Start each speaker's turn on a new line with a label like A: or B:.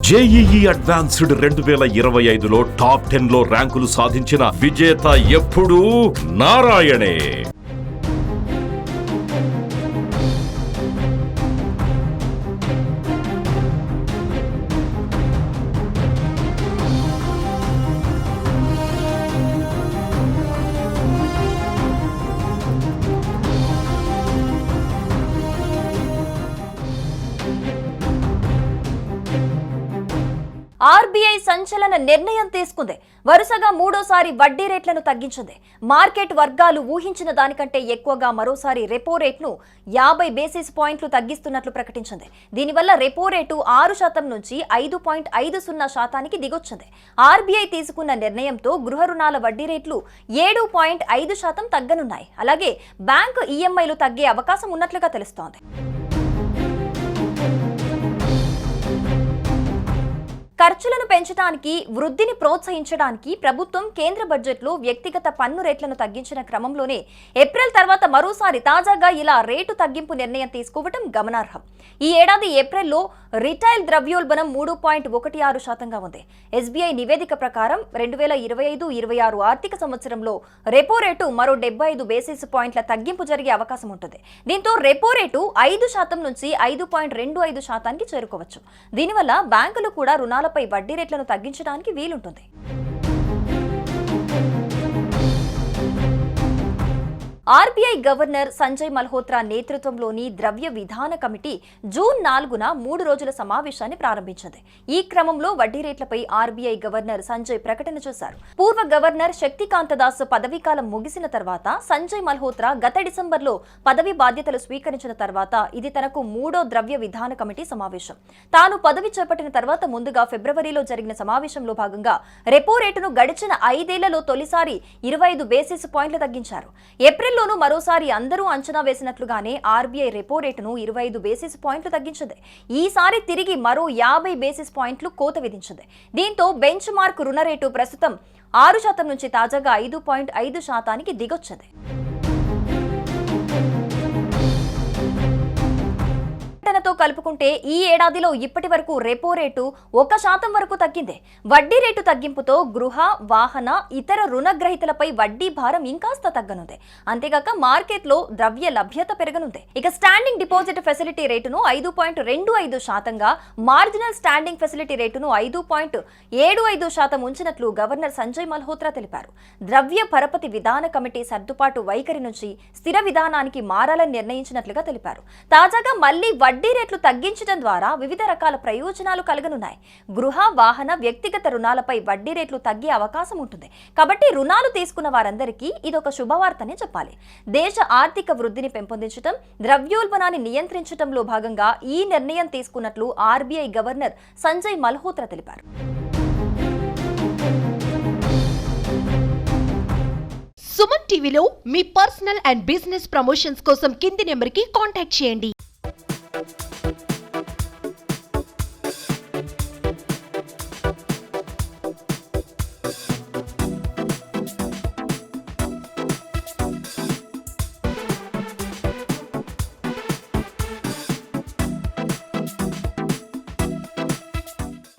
A: JEE advanced రెండు వేల ఇరవై ఐదులో టాప్ టెన్లో ర్యాంకులు సాధించిన విజేత ఎప్పుడూ నారాయణే.
B: ఆర్బీఐ సంచలన నిర్ణయం తీసుకుంది. వరుసగా మూడోసారి వడ్డీ రేట్లను తగ్గించింది. మార్కెట్ వర్గాలు ఊహించిన దానికంటే ఎక్కువగా మరోసారి రెపో రేట్ను యాభై బేసిస్ పాయింట్లు తగ్గిస్తున్నట్లు ప్రకటించింది. దీనివల్ల రెపో రేటు ఆరు శాతం నుంచి ఐదు పాయింట్ ఐదు సున్నా శాతానికి దిగొచ్చింది. ఆర్బీఐ తీసుకున్న నిర్ణయంతో గృహ రుణాల వడ్డీ రేట్లు ఏడు పాయింట్ ఐదు శాతం తగ్గనున్నాయి. అలాగే బ్యాంకు ఈఎంఐలు తగ్గే అవకాశం ఉన్నట్లుగా తెలుస్తోంది. ఖర్చులను పెంచడానికి వృద్ధిని ప్రోత్సహించడానికి ప్రభుత్వం కేంద్ర బడ్జెట్లో వ్యక్తిగత పన్ను రేట్లను తగ్గించిన క్రమంలోనే ఏప్రిల్ తర్వాత మరోసారి తాజాగా ఇలా రేటు తగ్గింపు నిర్ణయం తీసుకోవడం గమనార్హం. ఈ ఏడాది ఏప్రిల్లో రిటైల్ ద్రవ్యోల్బణం మూడు పాయింట్ ఒకటి ఆరు శాతంగా ఉంది. ఎస్బీఐ నివేదిక ప్రకారం రెండు వేల ఇరవై ఐదు ఇరవై ఆరు ఆర్థిక సంవత్సరంలో రెపో రేటు మరో డెబ్బై ఐదు బేసిస్ పాయింట్ల తగ్గింపు జరిగే అవకాశం ఉంటుంది. దీంతో రెపో రేటు ఐదు శాతం నుంచి ఐదు పాయింట్ రెండు ఐదు శాతానికి చేరుకోవచ్చు. దీనివల్ల బ్యాంకులు కూడా రుణాలపై వడ్డీ రేట్లను తగ్గించడానికి వీలుంటుంది. ఆర్బీఐ గవర్నర్ సంజయ్ మల్హోత్రా నేతృత్వంలోని ద్రవ్య విధాన కమిటీ జూన్ నాలుగున మూడు రోజుల సమావేశాన్ని ప్రారంభించింది. ఈ క్రమంలో వడ్డీ రేట్లపై ఆర్బీఐ గవర్నర్ సంజయ్ ప్రకటన చేశారు. పూర్వ గవర్నర్ శక్తికాంత దాస్ పదవీకాలం ముగిసిన తర్వాత సంజయ్ మల్హోత్రా గత డిసెంబర్లో పదవి బాధ్యతలు స్వీకరించిన తర్వాత ఇది తనకు మూడో ద్రవ్య విధాన కమిటీ సమావేశం. తాను పదవి చేపట్టిన తర్వాత ముందుగా ఫిబ్రవరిలో జరిగిన సమావేశంలో భాగంగా రెపో రేటును గడిచిన ఐదేళ్ళలో తొలిసారి ఇరవై ఐదు బేసిస్ పాయింట్లు తగ్గించారు. ఏప్రిల్లోనూ మరోసారి అందరూ అంచనా వేసినట్లుగానే ఆర్బీఐ రెపో రేటును ఇరవై ఐదు బేసిస్ పాయింట్లు తగ్గించింది. ఈసారి తిరిగి మరో యాభై బేసిస్ పాయింట్లు కోత విధించింది. దీంతో బెంచ్ మార్క్ రుణ రేటు ప్రస్తుతం ఆరు శాతం నుంచి తాజాగా ఐదు పాయింట్ ఐదు శాతానికి దిగొచ్చింది. తో కలుపుకుంటే ఈ ఏడాదిలో ఇప్పటి వరకు రెపో రేటు ఒక శాతం వరకు తగ్గింది. వడ్డీ రేటు తగ్గింపుతో గృహ వాహన ఇతర రుణగ్రహీతలపై వడ్డీ భారం ఇంకాస్త తగ్గనుంది. అంతేగాక మార్కెట్లో ద్రవ్య లభ్యత పెరగనుంది. ఇక స్టాండింగ్ డిపాజిట్ ఫెసిలిటీ రేటును ఐదు పాయింట్ రెండు ఐదు శాతంగా మార్జినల్ స్టాండింగ్ ఫెసిలిటీ రేటును ఐదు పాయింట్ ఏడు ఐదు శాతం ఉంచినట్లు గవర్నర్ సంజయ్ మల్హోత్రా తెలిపారు. ద్రవ్య పరపతి విధాన కమిటీ సర్దుబాటు వైఖరి నుంచి స్థిర విధానానికి మారాలని నిర్ణయించినట్లుగా తెలిపారు. తాజాగా మళ్ళీ వడ్డీ రేట్లు తగ్గించడం ద్వారా వివిధ రకాల ప్రయోజనాలు కలగనున్నాయి. గృహ వాహన వ్యక్తిగత రుణాలపై వడ్డీ రేట్లు తగ్గే అవకాశం ఉంటుంది. కాబట్టి రుణాలు తీసుకున్న వారందరికీ ఇదొక శుభవార్తనే చెప్పాలి. దేశ ఆర్థిక వృద్ధిని పెంపొందించడం ద్రవ్యోల్బణాన్ని నియంత్రించడంలో భాగంగా ఈ నిర్ణయం తీసుకున్నట్లు ఆర్బీఐ గవర్నర్ సంజయ్ మల్హోత్రా తెలిపారు.
C: సుమన్ టీవీలో మీ పర్సనల్ అండ్ బిజినెస్ ప్రమోషన్స్ కోసం కింది నెంబర్కి కాంటాక్ట్ చేయండి.